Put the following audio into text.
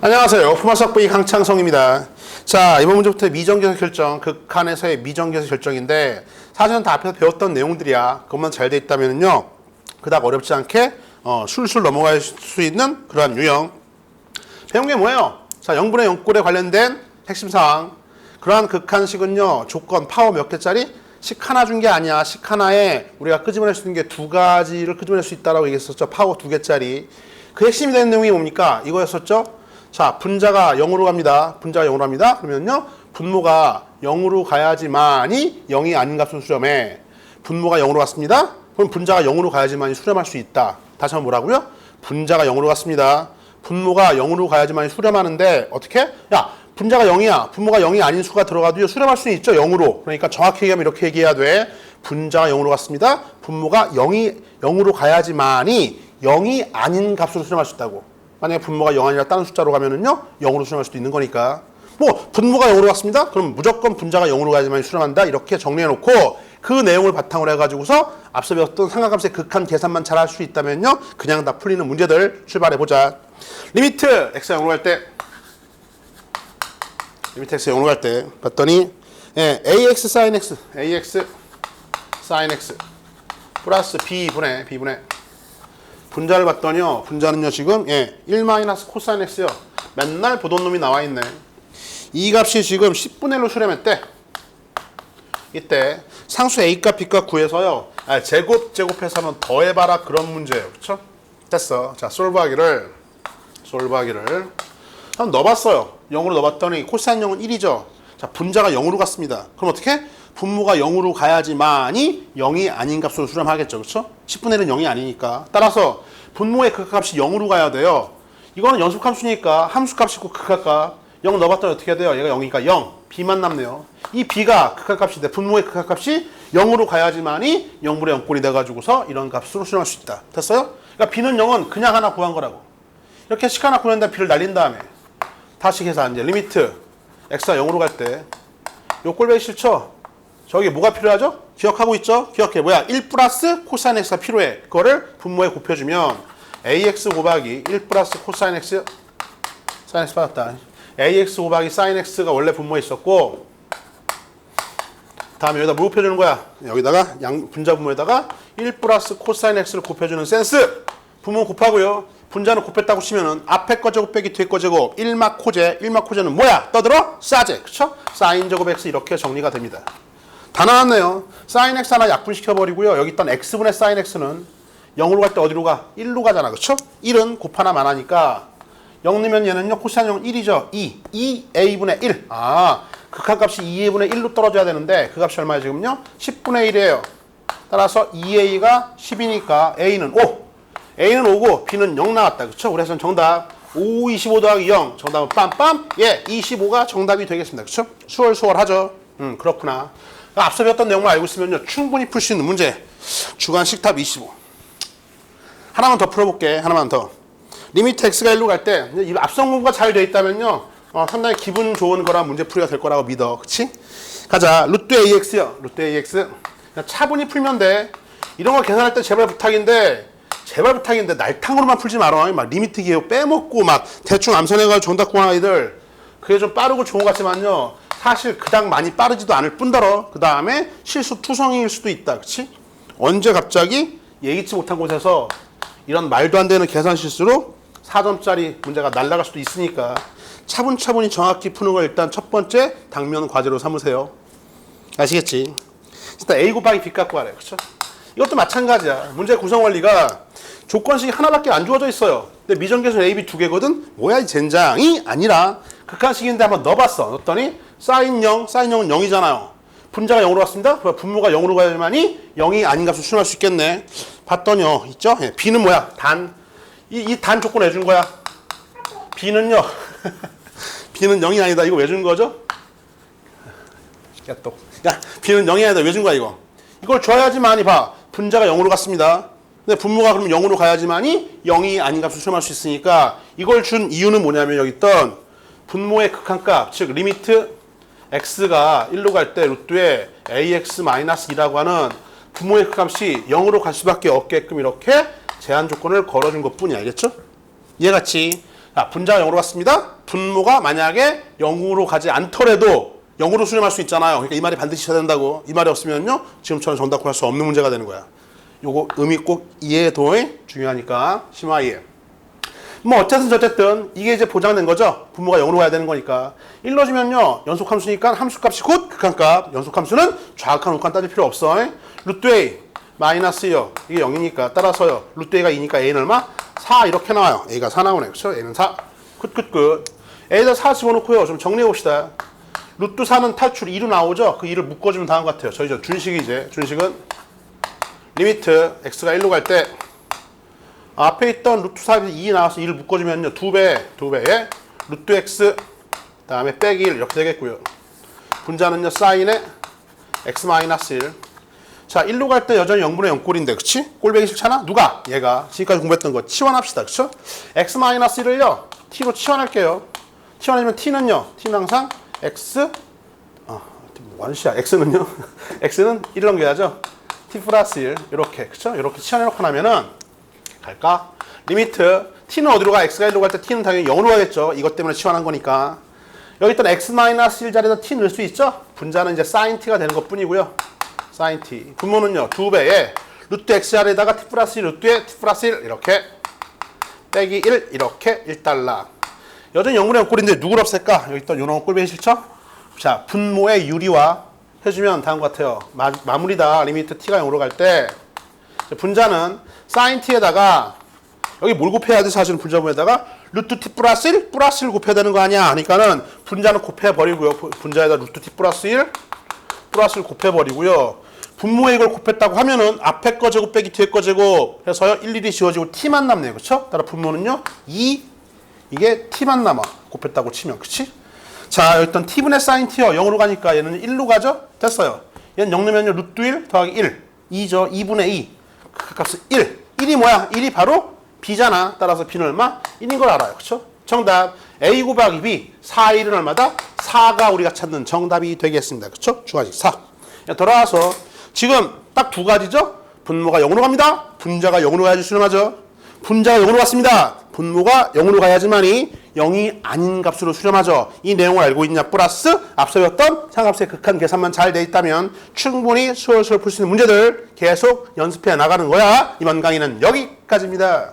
안녕하세요. 품화석부의 강창성입니다. 자, 이번 문제부터 미정계수 결정, 극한에서의 미정계수 결정인데 사실은 다 앞에서 배웠던 내용들이야. 그것만 잘 돼 있다면요. 그닥 어렵지 않게 어, 술술 넘어갈 수 있는 그러한 유형. 배운 게 뭐예요? 자, 0분의 0꼴에 관련된 핵심 사항. 그러한 극한식은요, 조건 파워 몇 개짜리? 식 하나 준 게 아니야. 식 하나에 우리가 끄집어낼 수 있는 게 두 가지를 끄집어낼 수 있다라고 얘기했었죠. 파워 두 개짜리. 그 핵심이 되는 내용이 뭡니까? 이거였었죠? 자, 분자가 0으로 갑니다. 분자가 0으로 갑니다. 그러면요, 분모가 0으로 가야지만이 0이 아닌 값을 수렴해. 분모가 0으로 갔습니다. 그럼 분자가 0으로 가야지만이 수렴할 수 있다. 다시 한번 뭐라고요? 분자가 0으로 갔습니다. 분모가 0으로 가야지만이 수렴하는데 어떻게? 야, 분자가 0이야. 분모가 0이 아닌 수가 들어가도 수렴할 수는 있죠. 0으로. 그러니까 정확히 얘기하면 이렇게 얘기해야 돼. 분자가 0으로 갔습니다. 분모가 0이 0으로 가야지만이 0이 아닌 값으로 수렴할 수 있다고. 만약에 분모가 0 아니라 다른 숫자로 가면은요. 0으로 수렴할 수도 있는 거니까. 뭐 분모가 0으로 갔습니다. 그럼 무조건 분자가 0으로 가야지만 수렴한다. 이렇게 정리해 놓고 그 내용을 바탕으로 해가지고서 앞서 배웠던 상관값의 극한 계산만 잘 할 수 있다면요. 그냥 다 풀리는 문제들 출발해 보자. 리미트 x 0으로 갈 때 리미트 x 0으로 갈 때 봤더니 예, ax sin x ax sin x 플러스 b분의 b분의 분자를 봤더니요. 분자는요 지금 예, 1 마이너스 코사인 x요. 맨날 보던 놈이 나와 있네. 이 값이 지금 10분의 1로 수렴했대. 이때 상수 a값 b값 구해서요. 아, 제곱 제곱해서 하면 더해봐라 그런 문제예요. 그렇죠? 됐어. 자, 솔브하기를 솔브하기를 한번 넣어봤어요. 0으로 넣어봤더니 코사인 0은 1이죠. 자, 분자가 0으로 갔습니다. 그럼 어떻게? 분모가 0으로 가야지만이 0이 아닌 값으로 수렴하겠죠. 그렇죠? 10분의 1은 0이 아니니까. 따라서 분모의 극값이 0으로 가야 돼요. 이거는 연속함수니까 함수값이 있고 극값. 0 넣어봤더니 어떻게 돼요? 얘가 0이니까 0. b만 남네요. 이 b가 극값이 돼. 분모의 극값이 0으로 가야지만이 0분의 0꼴이 돼가지고서 이런 값으로 수렴할 수 있다. 됐어요? 그러니까 b는 0은 그냥 하나 구한 거라고. 이렇게 식 하나 구한 다음에 b를 날린 다음에 다시 계산 이제 리미트 x가 0으로 갈 때 요 꼴배기 싫죠? 저기 뭐가 필요하죠? 기억하고 있죠? 기억해. 뭐야? 1 플러스 코사인 x가 필요해. 그거를 분모에 곱해주면 ax 곱하기 1 플러스 코사인 x 사인 x 받았다. ax 곱하기 사인 x가 원래 분모에 있었고 다음에 여기다 뭐 곱해주는 거야? 여기다가 양 분자 분모에다가 1 플러스 코사인 x를 곱해주는 센스 분모 곱하고요. 분자는 곱했다고 치면은 앞에 거 제곱 빼기 뒤에 거 제곱 1막 코제 1막 코제는 뭐야? 떠들어? 싸제 그쵸? 사인 제곱 x 이렇게 정리가 됩니다. 다 나왔네요. 사인 x 하나 약분시켜 버리고요. 여기 있던 x분의 사인 x는 0으로 갈 때 어디로 가? 1로 가잖아. 그쵸? 1은 곱 하나 만 하니까 0 넣으면 얘는요. 코사인 0은 1이죠. 2. 2a분의 1. 아, 극한값이 2a분의 1로 떨어져야 되는데 그 값이 얼마예요 지금요? 10분의 1이에요. 따라서 2a가 10이니까 a는 5. a는 5고 b는 0 나왔다. 그쵸? 그래서 정답 5, 25 더하기 0. 정답은 빰빰. 예, 25가 정답이 되겠습니다. 그쵸? 수월수월하죠. 음, 그렇구나. 앞서 배웠던 내용을 알고 있으면요. 충분히 풀 수 있는 문제. 주간 식탑 25. 하나만 더 풀어볼게. 하나만 더. 리미트 x가 1로 갈 때, 이 앞선 공부가 잘돼 있다면요. 어, 상당히 기분 좋은 거랑 문제 풀이가 될 거라고 믿어. 그치? 가자. 루트 ax요. 루트 ax. 차분히 풀면 돼. 이런 거 계산할 때 제발 부탁인데, 제발 부탁인데, 날탕으로만 풀지 말아. 막 리미트 기호 빼먹고, 막 대충 암산해가지고 정답 구한 아이들. 그게 좀 빠르고 좋은 것 같지만요. 사실 그닥 많이 빠르지도 않을 뿐더러, 그 다음에 실수 투성이일 수도 있다. 그치? 언제 갑자기 예기치 못한 곳에서 이런 말도 안 되는 계산 실수로 4점짜리 문제가 날아갈 수도 있으니까 차분차분히 정확히 푸는 걸 일단 첫 번째 당면 과제로 삼으세요. 아시겠지? 일단 A 곱하기 B 갖고 하래. 그렇죠? 이것도 마찬가지야. 문제 구성 원리가 조건식이 하나밖에 안 주어져 있어요. 근데 미정계수 A, B 두 개거든? 뭐야 이 젠장이 아니라 극한식인데 한번 넣어봤어. 넣었더니 사인 0, 사인 0은 0이잖아요. 분자가 0으로 왔습니다. 그럼 분모가 0으로 가야만이 0이 아닌 값을 수렴할 수 있겠네. 봤더니요. 있죠? 예, B는 뭐야? 단. 이, 이 단 조건 왜 준 거야? B는요. B는 0이 아니다. 이거 왜 준 거죠? 야, 또. 야, B는 0이 아니다. 왜 준 거야, 이거? 이걸 줘야지만이 봐. 분자가 0으로 갔습니다. 근데 분모가 그럼 0으로 가야지만이 0이 아닌 값을 수렴할 수 있으니까 이걸 준 이유는 뭐냐면 여기 있던 분모의 극한값, 즉 리미트 x가 1로 갈 때 루트에 ax-2라고 하는 분모의 극값이 0으로 갈 수밖에 없게끔 이렇게 제한 조건을 걸어준 것 뿐이 알겠죠? 이해같이 자, 분자가 0으로 갔습니다. 분모가 만약에 0으로 가지 않더라도 0으로 수렴할 수 있잖아요. 그러니까 이 말이 반드시 있어야 된다고. 이 말이 없으면요. 지금처럼 정답 구할 수 없는 문제가 되는 거야. 요거 의미 꼭 이해도에 중요하니까 심화 이해. 뭐 어쨌든 저쨌든 이게 이제 보장된 거죠. 분모가 0으로 가야 되는 거니까. 1 넣어주면요. 연속함수니까 함수값이 곧 극한값. 연속함수는 좌극한 우극한 따질 필요 없어. 루트 A 마이너스요. 이게 0이니까 따라서요. 루트 A가 2니까 A는 얼마? 4 이렇게 나와요. A가 4 나오네. 그렇죠? A는 4. 끝끝끝. A에다 4 집어넣고요. 좀 정리해 봅시다. 루트 4는 탈출 2로 나오죠? 그 2를 묶어주면 다음 것 같아요. 저희 저 준식이 이제 준식은 리미트 x가 1로 갈 때 앞에 있던 루트 4이 2 나와서 2를 묶어주면요. 2배, 2배에 루트 x 다음에 빼기 1 이렇게 되겠고요. 분자는요. 사인에 x 마이너스 1. 자, 1로 갈 때 여전히 0분의 0꼴인데, 그치? 꼴배기 싫잖아? 누가? 얘가. 지금까지 공부했던 거 치환합시다. 그쵸? x 마이너스 1을요. t로 치환할게요. 치환하면 t는요. t는 항상 x 아, 완시야. x는요. x는 1을 넘겨야죠. t 플러스 1 이렇게 그쵸? 이렇게 치환해 놓고 나면은 갈까? 리미트 t는 어디로 가? x가 1로 갈 때 t는 당연히 0으로 가겠죠. 이것 때문에 치환한 거니까. 여기 있던 x 마이너스 1 자리에다 t 넣을 수 있죠? 분자는 이제 sin t가 되는 것 뿐이고요. sin t. 분모는요. 두 배에 루트 x 자리에다가 t 플러스 1 루트에 t 플러스 1 이렇게 빼기 1 이렇게 1달러. 여전히 0분의 0꼴인데 누구를 없앨까? 여기 있던 요런 꼴배기 싫죠? 자, 분모의 유리화 해주면 다음 것 같아요. 마, 마무리다. 리미트 t가 0으로 갈 때 분자는 sin t에다가 여기 뭘 곱해야 돼? 사실은 분자분에다가 루트 t 플러스 1 플러스 1 곱해야 되는 거 아니야? 그러니까는 분자는 곱해 버리고요. 분자에다 루트 t 플러스 1 플러스 1 곱해 버리고요. 분모에 이걸 곱했다고 하면은 앞에 거 제곱 빼기 뒤에 거 제곱 해서요. 일일이 지워지고 t만 남네요. 그렇죠? 따라 분모는요. 2 이게 t만 남아. 곱했다고 치면. 그치? 자, 일단 t분의 sin t요. 0으로 가니까 얘는 1로 가죠? 됐어요. 얘는 0 넣으면요. 루트 1 더하기 1. 2죠. 2분의 2. 그 값은 1. 1이 뭐야? 1이 바로 b잖아. 따라서 b는 얼마? 1인 걸 알아요. 그쵸? 정답. a 곱하기 b. 4, 1은 얼마다? 4가 우리가 찾는 정답이 되겠습니다. 그쵸? 주가식 4. 자, 돌아와서 지금 딱 두 가지죠? 분모가 0으로 갑니다. 분자가 0으로 가야지 수렴하죠. 분자가 0으로 갔습니다. 분모가 0으로 가야지만이 0이 아닌 값으로 수렴하죠. 이 내용을 알고 있냐 플러스 앞서 배웠던 상값의 극한 계산만 잘 돼 있다면 충분히 수월수월 풀 수 있는 문제들 계속 연습해 나가는 거야. 이번 강의는 여기까지입니다.